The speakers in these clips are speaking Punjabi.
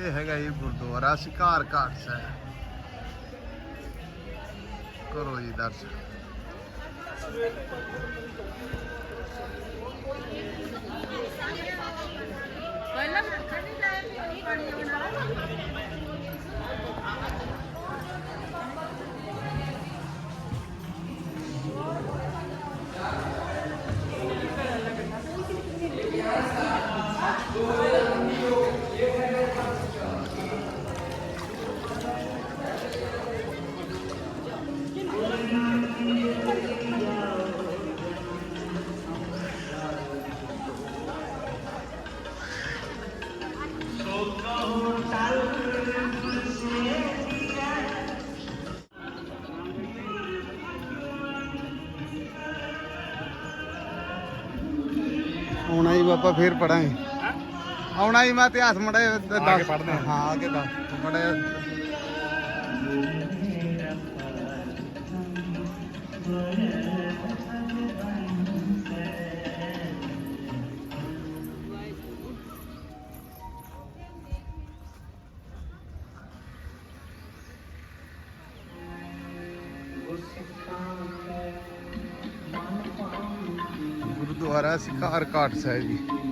ਇਹ ਹੈਗਾ ਜੀ ਗੁਰਦੁਆਰਾ ਸ਼ਿਕਾਰ ਘਾਟ ਸਾਹਿਬ। ਕਰੋ ਜੀ ਦਰਸ਼ਨ। ਆਉਣਾ ਜੀ ਬਾਬਾ ਫੇਰ ਪੜਾਂਗੇ। ਆਉਣਾ ਜੀ ਮੈਂ ਇਤਿਹਾਸ ਮੜਾ ਕੇ ਪੜ੍ਹਦੇ ਹਾਂ। ਹਾਂ ਅੱਗੇ ਦੱਸ। ਮੜਾ ਗੁਰਦੁਆਰਾ ਸਿਕਾਰ ਘਾਟ ਸਾਹਿਬ ਜੀ।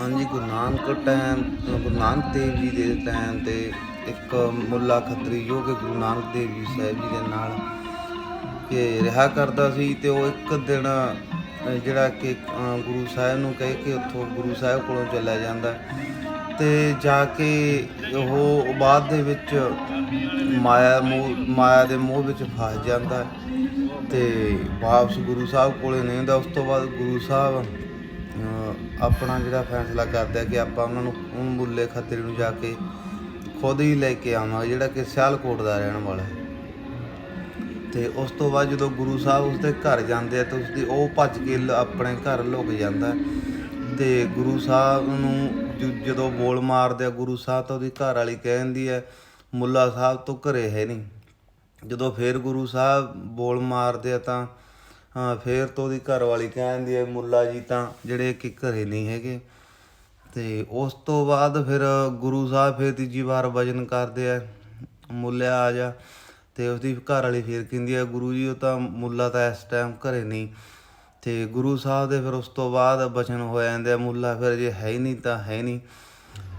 ਹਾਂਜੀ, ਗੁਰੂ ਨਾਨਕ ਟਾਈਮ, ਗੁਰੂ ਨਾਨਕ ਦੇਵ ਜੀ ਦੇ ਟਾਈਮ ਤੇ ਇੱਕ ਮੁੱਲਾ ਖੱਤਰੀ ਜੋ ਕਿ ਗੁਰੂ ਨਾਨਕ ਦੇਵ ਜੀ ਸਾਹਿਬ ਜੀ ਦੇ ਨਾਲ ਕਿ ਰਿਹਾ ਕਰਦਾ ਸੀ ਤੇ ਉਹ ਇੱਕ ਦਿਨ ਜਿਹੜਾ ਕਿ ਗੁਰੂ ਸਾਹਿਬ ਨੂੰ ਕਹਿ ਕੇ ਉੱਥੋਂ ਗੁਰੂ ਸਾਹਿਬ ਕੋਲੋਂ ਚਲਾ ਜਾਂਦਾ ਤੇ ਜਾ ਕੇ ਉਹ ਬਾਅਦ ਦੇ ਵਿੱਚ ਮਾਇਆ ਮੋਹ, ਮਾਇਆ ਦੇ ਮੋਹ ਵਿੱਚ ਫਸ ਜਾਂਦਾ ਤੇ ਵਾਪਸ ਗੁਰੂ ਸਾਹਿਬ ਕੋਲੇ ਨਹੀਂ ਹੁੰਦਾ ਉਸ ਤੋਂ ਬਾਅਦ ਗੁਰੂ ਸਾਹਿਬ ਆਪਣਾ ਜਿਹੜਾ ਫੈਸਲਾ ਕਰਦਾ ਕਿ ਆਪਾਂ ਉਹਨਾਂ ਨੂੰ ਉਹ ਮੁੱਲੇ ਖਤਰੇ ਨੂੰ ਜਾ ਕੇ ਖੁਦ ਹੀ ਲੈ ਕੇ ਆਵਾਂਗੇ, ਜਿਹੜਾ ਕਿ ਸਿਆਲਕੋਟ ਦਾ ਰਹਿਣ ਵਾਲਾ ਹੈ ਤੇ ਉਸ ਤੋਂ ਬਾਅਦ ਜਦੋਂ ਗੁਰੂ ਸਾਹਿਬ ਉਸਦੇ ਘਰ ਜਾਂਦੇ ਆ, ਤਾਂ ਉਸਦੀ ਉਹ ਭੱਜ ਕੇ ਲ- ਆਪਣੇ ਘਰ ਲੁਕ ਜਾਂਦਾ ਹੈ। ਤੇ ਗੁਰੂ ਸਾਹਿਬ ਨੂੰ ਜ- ਜਦੋਂ ਬੋਲ ਮਾਰਦੇ ਆ, ਗੁਰੂ ਸਾਹਿਬ ਤਾਂ ਉਹਦੀ ਘਰ ਵਾਲੀ ਕਹਿੰਦੀ ਹੈ, ਮੁੱਲਾ ਸਾਹਿਬ ਤੋਂ ਘਰੇ ਹੈ ਨਹੀਂ ਜਦੋਂ ਫੇਰ ਗੁਰੂ ਸਾਹਿਬ ਬੋਲ ਮਾਰਦੇ ਆ ਤਾਂ ਹਾਂ, ਫੇਰ ਤੋਂ ਉਹਦੀ ਘਰ ਵਾਲੀ ਕਹਿੰਦੀ ਹੈ, ਮੁੱਲਾ ਜੀ ਤਾਂ ਜਿਹੜੇ ਕਿ ਘਰੇ ਨਹੀਂ ਹੈਗੇ। ਤੇ ਉਸ ਤੋਂ ਬਾਅਦ ਫਿਰ ਗੁਰੂ ਸਾਹਿਬ ਫੇਰ ਤੀਜੀ ਵਾਰ ਵਜਨ ਕਰਦੇ ਆ, ਮੁੱਲਿਆ ਆ ਜਾ। ਤੇ ਉਸਦੀ ਘਰ ਵਾਲੀ ਫੇਰ ਕਹਿੰਦੀ ਹੈ, ਗੁਰੂ ਜੀ, ਉਹ ਤਾਂ ਮੁੱਲਾ ਤਾਂ ਇਸ ਟਾਈਮ ਘਰੇ ਨਹੀਂ। ਤੇ ਗੁਰੂ ਸਾਹਿਬ ਦੇ ਫਿਰ ਉਸ ਤੋਂ ਬਾਅਦ ਬਚਨ ਹੋ ਜਾਂਦੇ ਆ, ਮੁੱਲਾ ਫਿਰ ਜੇ ਹੈ ਹੀ ਨਹੀਂ ਤਾਂ ਹੈ ਨਹੀਂ।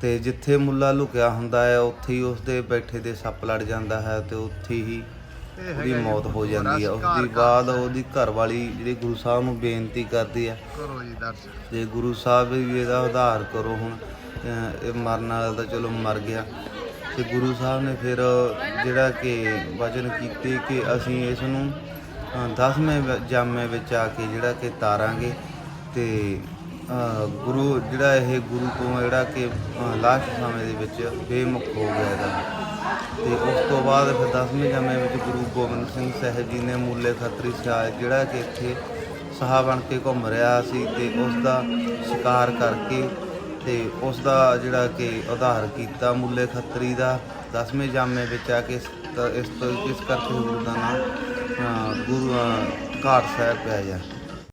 ਤੇ ਜਿੱਥੇ ਮੁੱਲਾ ਲੁਕਿਆ ਹੁੰਦਾ ਹੈ, ਉੱਥੇ ਹੀ ਉਸਦੇ ਬੈਠੇ ਦੇ ਸੱਪ ਲੜ ਜਾਂਦਾ ਹੈ ਤੇ ਉੱਥੇ ਹੀ ਉਹਦੀ ਮੌਤ ਹੋ ਜਾਂਦੀ ਹੈ ਉਸ ਦੀ ਬਾਅਦ। ਉਹਦੀ ਘਰ ਵਾਲੀ ਜਿਹੜੀ ਗੁਰੂ ਸਾਹਿਬ ਨੂੰ ਬੇਨਤੀ ਕਰਦੀ ਹੈ ਕਰੋ ਜੀ ਦਰਸ਼ਨ। ਤੇ ਗੁਰੂ ਸਾਹਿਬ ਵੀ ਇਹਦਾ ਉਧਾਰ ਕਰੋ ਹੁਣ। ਇਹ ਮਰਨ ਵਾਲਾ ਤਾਂ ਚਲੋ ਮਰ ਗਿਆ। ਤੇ ਗੁਰੂ ਸਾਹਿਬ ਨੇ ਫਿਰ ਜਿਹੜਾ ਕਿ ਵਚਨ ਕੀਤੇ ਕਿ ਅਸੀਂ ਇਸ ਨੂੰ ਅਹ, ਦਸਵੇਂ ਵ- ਜਾਮੇ ਵਿੱਚ ਆ ਕੇ ਜਿਹੜਾ ਕਿ ਤਾਰਾਂਗੇ। ਤੇ ਗੁਰੂ ਜਿਹੜਾ ਇਹ ਗੁਰੂ ਤੋਂ ਜਿਹੜਾ ਕਿ ਲਾਸਟ ਸਮੇਂ ਦੇ ਵਿੱਚ ਬੇਮੁਖ ਹੋ ਗਿਆ ਇਹਦਾ। ਤੇ ਉਸ ਤੋਂ ਬਾਅਦ ਫਿਰ ਦਸਵੇਂ ਜਾਮੇ ਵਿੱਚ ਗੁਰੂ ਗੋਬਿੰਦ ਸਿੰਘ ਸਾਹਿਬ ਜੀ ਨੇ ਮੂਲੇ ਖੱਤਰੀ ਸਿਆਲ ਜਿਹੜਾ ਕਿ ਇੱਥੇ ਸਾਹ ਬਣ ਕੇ ਘੁੰਮ ਰਿਹਾ ਸੀ ਤੇ ਉਸ ਦਾ ਸ਼ਿਕਾਰ ਕਰਕੇ ਤੇ ਉਸ ਦਾ ਜਿਹੜਾ ਕਿ ਉਧਾਰ ਕੀਤਾ ਮੁੱਲੇ ਖੱਤਰੀ ਦਾ। ਦਸਵੇਂ ਜਾਮੇ ਵਿੱਚ ਆ ਕੇ ਇਸ ਤ- ਇਸ ਕਰਕੇ ਗੁਰੂ ਦਾ ਨਾਮ ਗੁਰੂ ਘਾਟ ਸਾਹਿਬ ਪਿਆ ਜਾ